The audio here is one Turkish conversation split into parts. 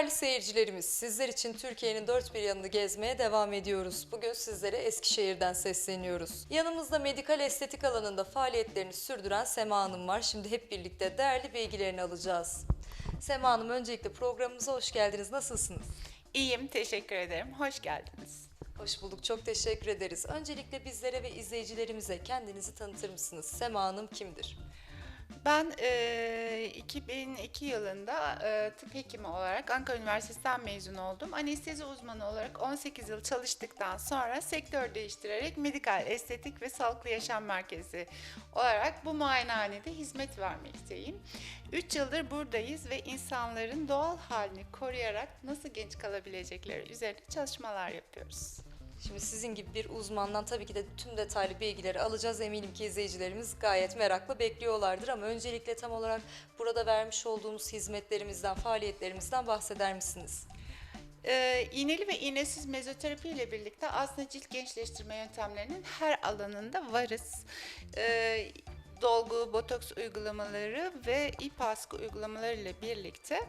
Değerli seyircilerimiz, sizler için Türkiye'nin dört bir yanını gezmeye devam ediyoruz. Bugün sizlere Eskişehir'den sesleniyoruz. Yanımızda medikal estetik alanında faaliyetlerini sürdüren Sema Hanım var. Şimdi hep birlikte değerli bilgilerini alacağız. Sema Hanım öncelikle programımıza hoş geldiniz. Nasılsınız? İyiyim, teşekkür ederim. Hoş geldiniz. Hoş bulduk, çok teşekkür ederiz. Öncelikle bizlere ve izleyicilerimize kendinizi tanıtır mısınız? Sema Hanım kimdir? Ben e, 2002 yılında e, tıp hekimi olarak Ankara Üniversitesi'nden mezun oldum. Anestezi uzmanı olarak 18 yıl çalıştıktan sonra sektör değiştirerek medikal, estetik ve sağlıklı yaşam merkezi olarak bu muayenehanede hizmet vermekteyim. 3 yıldır buradayız ve insanların doğal halini koruyarak nasıl genç kalabilecekleri üzerine çalışmalar yapıyoruz. Şimdi sizin gibi bir uzmandan tabii ki de tüm detaylı bilgileri alacağız. Eminim ki izleyicilerimiz gayet merakla bekliyorlardır ama öncelikle tam olarak burada vermiş olduğumuz hizmetlerimizden, faaliyetlerimizden bahseder misiniz? Ee, iğneli ve iğnesiz mezoterapi ile birlikte aslında cilt gençleştirme yöntemlerinin her alanında varız. Ee, dolgu, botoks uygulamaları ve ip askı uygulamaları ile birlikte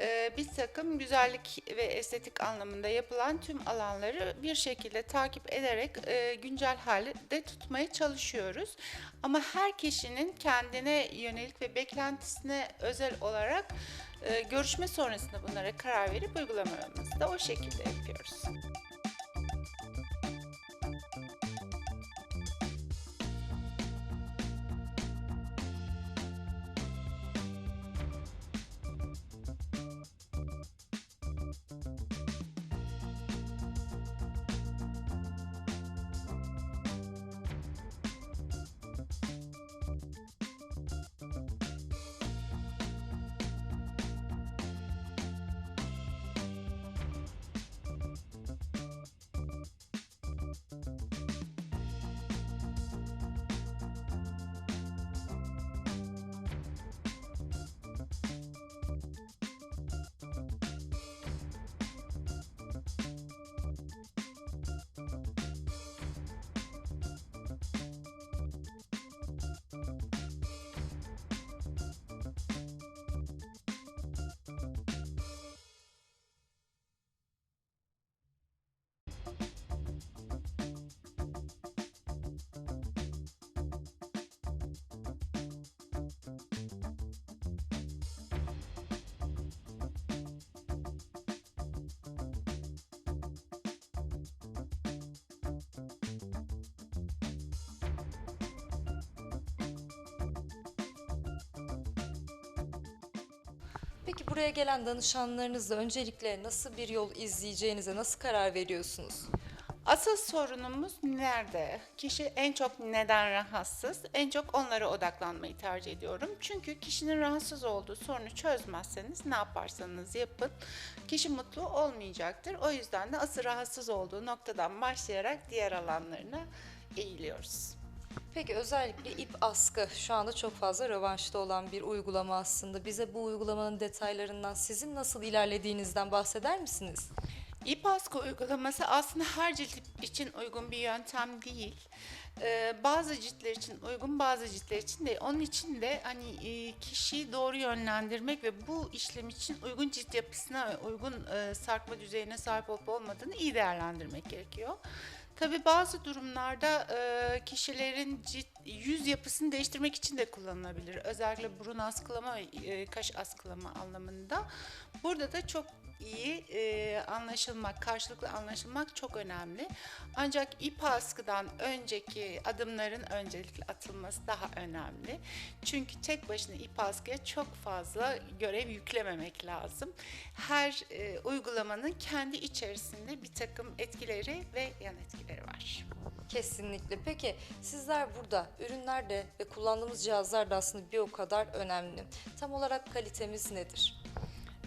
e, bir takım güzellik ve estetik anlamında yapılan tüm alanları bir şekilde takip ederek e, güncel halde tutmaya çalışıyoruz. Ama her kişinin kendine yönelik ve beklentisine özel olarak e, görüşme sonrasında bunlara karar verip uygulamalarımızı da o şekilde yapıyoruz. Peki buraya gelen danışanlarınızla öncelikle nasıl bir yol izleyeceğinize nasıl karar veriyorsunuz? Asıl sorunumuz nerede? Kişi en çok neden rahatsız? En çok onlara odaklanmayı tercih ediyorum. Çünkü kişinin rahatsız olduğu sorunu çözmezseniz ne yaparsanız yapın kişi mutlu olmayacaktır. O yüzden de asıl rahatsız olduğu noktadan başlayarak diğer alanlarına eğiliyoruz. Peki özellikle ip askı şu anda çok fazla rövanşta olan bir uygulama aslında. Bize bu uygulamanın detaylarından sizin nasıl ilerlediğinizden bahseder misiniz? İp askı uygulaması aslında her cilt için uygun bir yöntem değil. Ee, bazı ciltler için uygun, bazı ciltler için değil. Onun için de hani e, kişiyi doğru yönlendirmek ve bu işlem için uygun cilt yapısına ve uygun e, sarkma düzeyine sahip olup olmadığını iyi değerlendirmek gerekiyor. Tabii bazı durumlarda e, kişilerin yüz yapısını değiştirmek için de kullanılabilir. Özellikle burun askılama ve kaş askılama anlamında. Burada da çok iyi e, anlaşılmak, karşılıklı anlaşılmak çok önemli. Ancak ip askıdan önceki adımların öncelikle atılması daha önemli. Çünkü tek başına ip askıya çok fazla görev yüklememek lazım. Her e, uygulamanın kendi içerisinde bir takım etkileri ve yan etkileri var. Kesinlikle. Peki sizler burada ürünler de ve kullandığımız cihazlar da aslında bir o kadar önemli. Tam olarak kalitemiz nedir?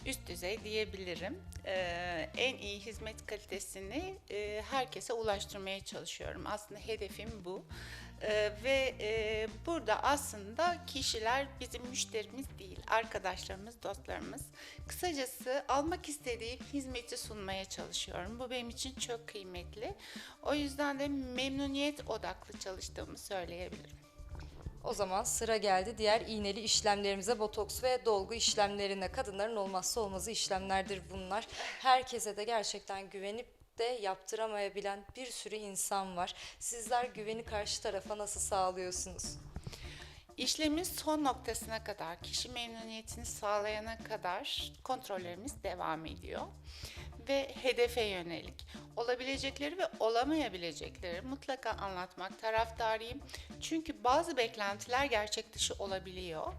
Üst düzey diyebilirim. Ee, en iyi hizmet kalitesini e, herkese ulaştırmaya çalışıyorum. Aslında hedefim bu. Ee, ve e, burada aslında kişiler bizim müşterimiz değil, arkadaşlarımız, dostlarımız. Kısacası almak istediğim hizmeti sunmaya çalışıyorum. Bu benim için çok kıymetli. O yüzden de memnuniyet odaklı çalıştığımı söyleyebilirim. O zaman sıra geldi diğer iğneli işlemlerimize botoks ve dolgu işlemlerine. Kadınların olmazsa olmazı işlemlerdir bunlar. Herkese de gerçekten güvenip de yaptıramayabilen bir sürü insan var. Sizler güveni karşı tarafa nasıl sağlıyorsunuz? İşlemin son noktasına kadar, kişi memnuniyetini sağlayana kadar kontrollerimiz devam ediyor. Ve hedefe yönelik olabilecekleri ve olamayabilecekleri mutlaka anlatmak taraftarıyım. Çünkü bazı beklentiler gerçek dışı olabiliyor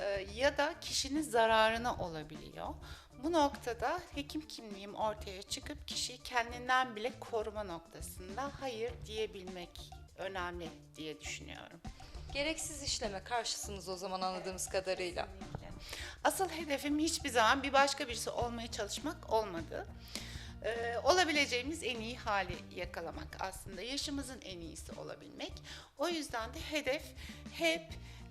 Ee, ya da kişinin zararına olabiliyor. Bu noktada hekim kimliğim ortaya çıkıp kişiyi kendinden bile koruma noktasında hayır diyebilmek önemli diye düşünüyorum. Gereksiz işleme karşısınız o zaman anladığımız kadarıyla. Kesinlikle. Asıl hedefim hiçbir zaman bir başka birisi olmaya çalışmak olmadı. Ee, olabileceğimiz en iyi hali yakalamak aslında. Yaşımızın en iyisi olabilmek. O yüzden de hedef hep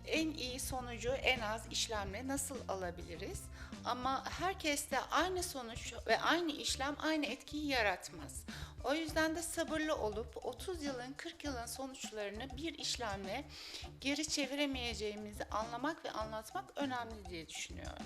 en iyi sonucu en az işlemle nasıl alabiliriz? Ama herkeste aynı sonuç ve aynı işlem aynı etkiyi yaratmaz. O yüzden de sabırlı olup 30 yılın 40 yılın sonuçlarını bir işlemle geri çeviremeyeceğimizi anlamak ve anlatmak önemli diye düşünüyorum.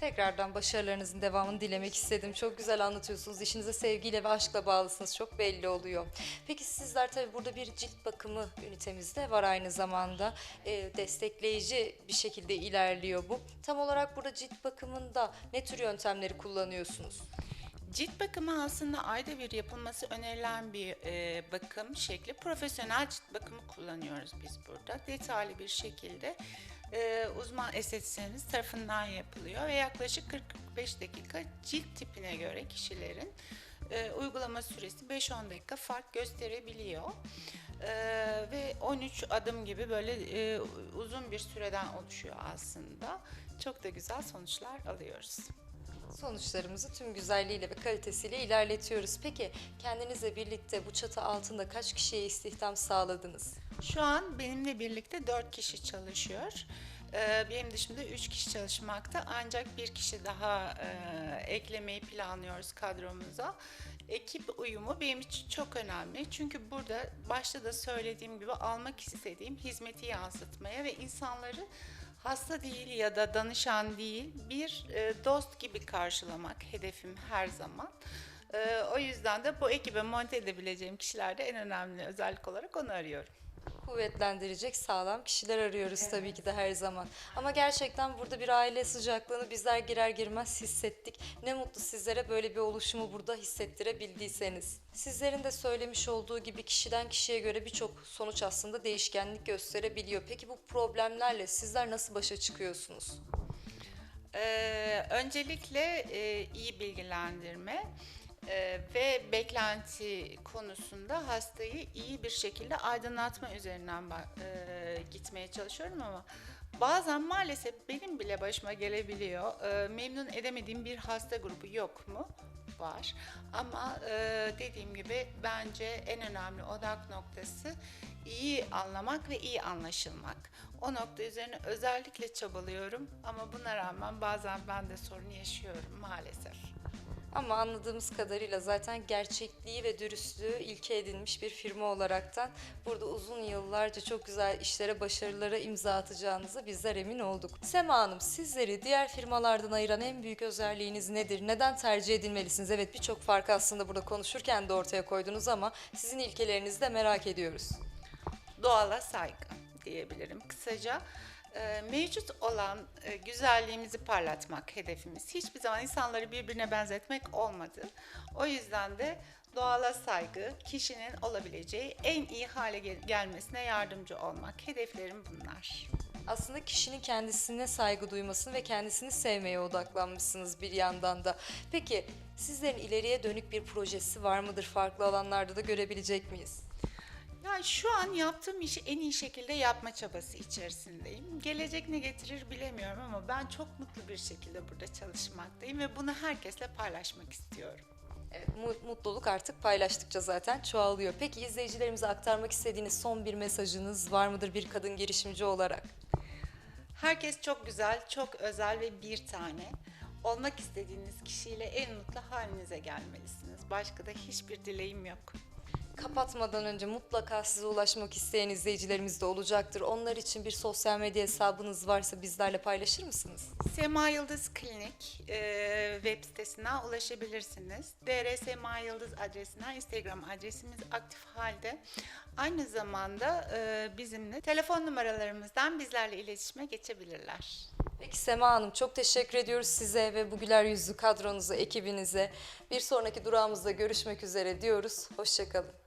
Tekrardan başarılarınızın devamını dilemek istedim. Çok güzel anlatıyorsunuz. İşinize sevgiyle ve aşkla bağlısınız. Çok belli oluyor. Peki sizler tabii burada bir cilt bakımı ünitemiz de var aynı zamanda. Ee, destekleyici bir şekilde ilerliyor bu. Tam olarak burada cilt bakımında ne tür yöntemleri kullanıyorsunuz? Cilt bakımı aslında ayda bir yapılması önerilen bir e, bakım şekli. Profesyonel cilt bakımı kullanıyoruz biz burada. Detaylı bir şekilde e, uzman estetisyenimiz tarafından yapılıyor ve yaklaşık 40-45 dakika cilt tipine göre kişilerin e, uygulama süresi 5-10 dakika fark gösterebiliyor. E, ve 13 adım gibi böyle e, uzun bir süreden oluşuyor aslında. Çok da güzel sonuçlar alıyoruz. Sonuçlarımızı tüm güzelliğiyle ve kalitesiyle ilerletiyoruz. Peki kendinizle birlikte bu çatı altında kaç kişiye istihdam sağladınız? Şu an benimle birlikte 4 kişi çalışıyor. Ee, Benim dışımda 3 kişi çalışmakta ancak bir kişi daha e, eklemeyi planlıyoruz kadromuza. Ekip uyumu benim için çok önemli. Çünkü burada başta da söylediğim gibi almak istediğim hizmeti yansıtmaya ve insanları hasta değil ya da danışan değil bir e, dost gibi karşılamak hedefim her zaman. Ee, O yüzden de bu ekibe monte edebileceğim kişilerde en önemli özellik olarak onu arıyorum. Kuvvetlendirecek sağlam kişiler arıyoruz tabii ki de her zaman. Ama gerçekten burada bir aile sıcaklığını bizler girer girmez hissettik. Ne mutlu sizlere böyle bir oluşumu burada hissettirebildiyseniz. Sizlerin de söylemiş olduğu gibi kişiden kişiye göre birçok sonuç aslında değişkenlik gösterebiliyor. Peki bu problemlerle sizler nasıl başa çıkıyorsunuz? Ee, öncelikle e, iyi bilgilendirme e, ve beklenti konusunda hastayı iyi bir şekilde aydınlatma üzerinden e, gitmeye çalışıyorum ama bazen maalesef benim bile başıma gelebiliyor. E, memnun edemediğim bir hasta grubu yok mu? Var. Ama e, dediğim gibi bence en önemli odak noktası iyi anlamak ve iyi anlaşılmak. O nokta üzerine özellikle çabalıyorum ama buna rağmen bazen ben de sorun yaşıyorum maalesef. Ama anladığımız kadarıyla zaten gerçekliği ve dürüstlüğü ilke edinmiş bir firma olaraktan burada uzun yıllarca çok güzel işlere, başarılara imza atacağınıza bizler emin olduk. Sema Hanım sizleri diğer firmalardan ayıran en büyük özelliğiniz nedir? Neden tercih edilmelisiniz? Evet birçok farkı aslında burada konuşurken de ortaya koydunuz ama sizin ilkelerinizi de merak ediyoruz. Doğala saygı diyebilirim kısaca. Ee, mevcut olan e, güzelliğimizi parlatmak hedefimiz. Hiçbir zaman insanları birbirine benzetmek olmadı. O yüzden de doğala saygı, kişinin olabileceği en iyi hale gel- gelmesine yardımcı olmak. Hedeflerim bunlar. Aslında kişinin kendisine saygı duymasını ve kendisini sevmeye odaklanmışsınız bir yandan da. Peki sizlerin ileriye dönük bir projesi var mıdır? Farklı alanlarda da görebilecek miyiz? Yani şu an yaptığım işi en iyi şekilde yapma çabası içerisindeyim. Gelecek ne getirir bilemiyorum ama ben çok mutlu bir şekilde burada çalışmaktayım ve bunu herkesle paylaşmak istiyorum. Evet, mu- mutluluk artık paylaştıkça zaten çoğalıyor. Peki izleyicilerimize aktarmak istediğiniz son bir mesajınız var mıdır bir kadın girişimci olarak? Herkes çok güzel, çok özel ve bir tane. Olmak istediğiniz kişiyle en mutlu halinize gelmelisiniz. Başka da hiçbir dileğim yok. Kapatmadan önce mutlaka size ulaşmak isteyen izleyicilerimiz de olacaktır. Onlar için bir sosyal medya hesabınız varsa bizlerle paylaşır mısınız? Sema Yıldız Klinik e, web sitesine ulaşabilirsiniz. DR Sema Yıldız adresinden Instagram adresimiz aktif halde. Aynı zamanda e, bizimle telefon numaralarımızdan bizlerle iletişime geçebilirler. Peki Sema Hanım çok teşekkür ediyoruz size ve bu güler yüzlü kadronuza, ekibinize. Bir sonraki durağımızda görüşmek üzere diyoruz. Hoşçakalın.